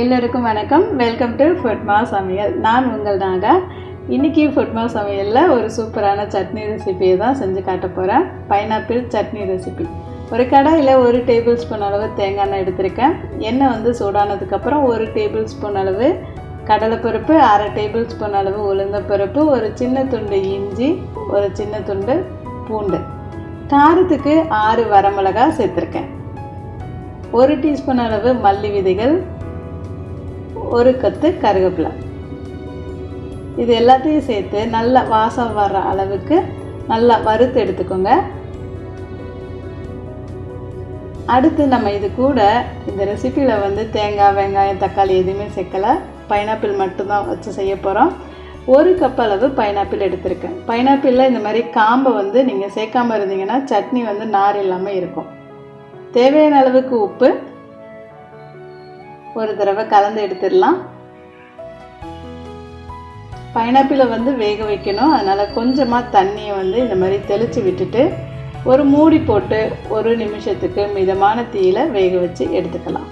எல்லோருக்கும் வணக்கம். Welcome to ஃபுட்மா சமையல். நான் உங்கள் நாகா. இன்றைக்கி ஃபுட்மா சமையலில் ஒரு சூப்பரான சட்னி ரெசிபியை தான் செஞ்சு காட்ட போகிறேன் பைனாப்பிள் சட்னி ரெசிபி ஒரு கடாயில் ஒரு டேபிள் ஸ்பூன் அளவு தேங்காய் எண்ணெய் எடுத்திருக்கேன். எண்ணெய் வந்து சூடானதுக்கப்புறம் ஒரு டேபிள் ஸ்பூன் அளவு கடலைப்பருப்பு அரை டேபிள் ஸ்பூன் அளவு உளுந்தப்பருப்பு ஒரு சின்ன துண்டு இஞ்சி ஒரு சின்ன துண்டு பூண்டு. காரத்துக்கு ஆறு வரமிளகா சேர்த்துருக்கேன். ஒரு டீஸ்பூன் அளவு மல்லி விதைகள் ஒரு கத்து கருவேப்பிலை இது எல்லாத்தையும் சேர்த்து நல்லா வாசம் வர்ற அளவுக்கு நல்லா வறுத்து எடுத்துக்கோங்க. அடுத்து நம்ம இது கூட இந்த ரெசிப்பியில் வந்து தேங்காய் வெங்காயம் தக்காளி எதுவுமே சேர்க்கலை. பைனாப்பிள் மட்டும்தான் வச்சு செய்ய போகிறோம் ஒரு கப் அளவு பைனாப்பிள் எடுத்திருக்கேன். பைனாப்பிளில் இந்த மாதிரி காம்பை வந்து நீங்கள் சேர்க்காமல் இருந்தீங்கன்னா சட்னி வந்து நார் இல்லாமல் இருக்கும். தேவையான அளவுக்கு உப்பு ஒரு தடவை கலந்து எடுத்துடலாம். பைனாப்பிளை வந்து வேக வைக்கணும். அதனால் கொஞ்சமாக தண்ணியை வந்து இந்த மாதிரி தெளித்து விட்டுட்டு ஒரு மூடி போட்டு ஒரு நிமிஷத்துக்கு மிதமான தீயில் வேக வச்சு எடுத்துக்கலாம்.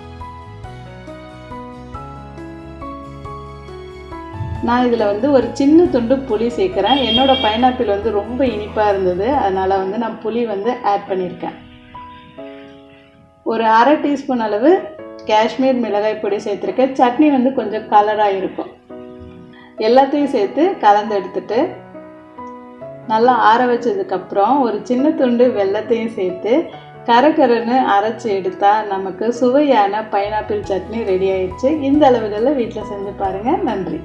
நான் இதில் வந்து ஒரு சின்ன துண்டு புளி சேர்க்குறேன். என்னோடய பைனாப்பிள் வந்து ரொம்ப இனிப்பாக இருந்தது. அதனால் வந்து நான் புளி வந்து ஆட் பண்ணியிருக்கேன். ஒரு அரை டீஸ்பூன் அளவு காஷ்மீர் மிளகாய் பொடி சேர்த்துருக்கேன் சட்னி வந்து கொஞ்சம் கலராக இருக்கும். எல்லாத்தையும் சேர்த்து கலந்து எடுத்துட்டு நல்லா ஆற வச்சதுக்கப்புறம் ஒரு சின்ன துண்டு வெள்ளத்தையும் சேர்த்து கரகரன்னு அரைச்சி எடுத்தால் நமக்கு சுவையான பைனாப்பிள் சட்னி ரெடி ஆயிடுச்சு இந்த அளவுகளில் வீட்டில் செஞ்சு பாருங்கள் நன்றி.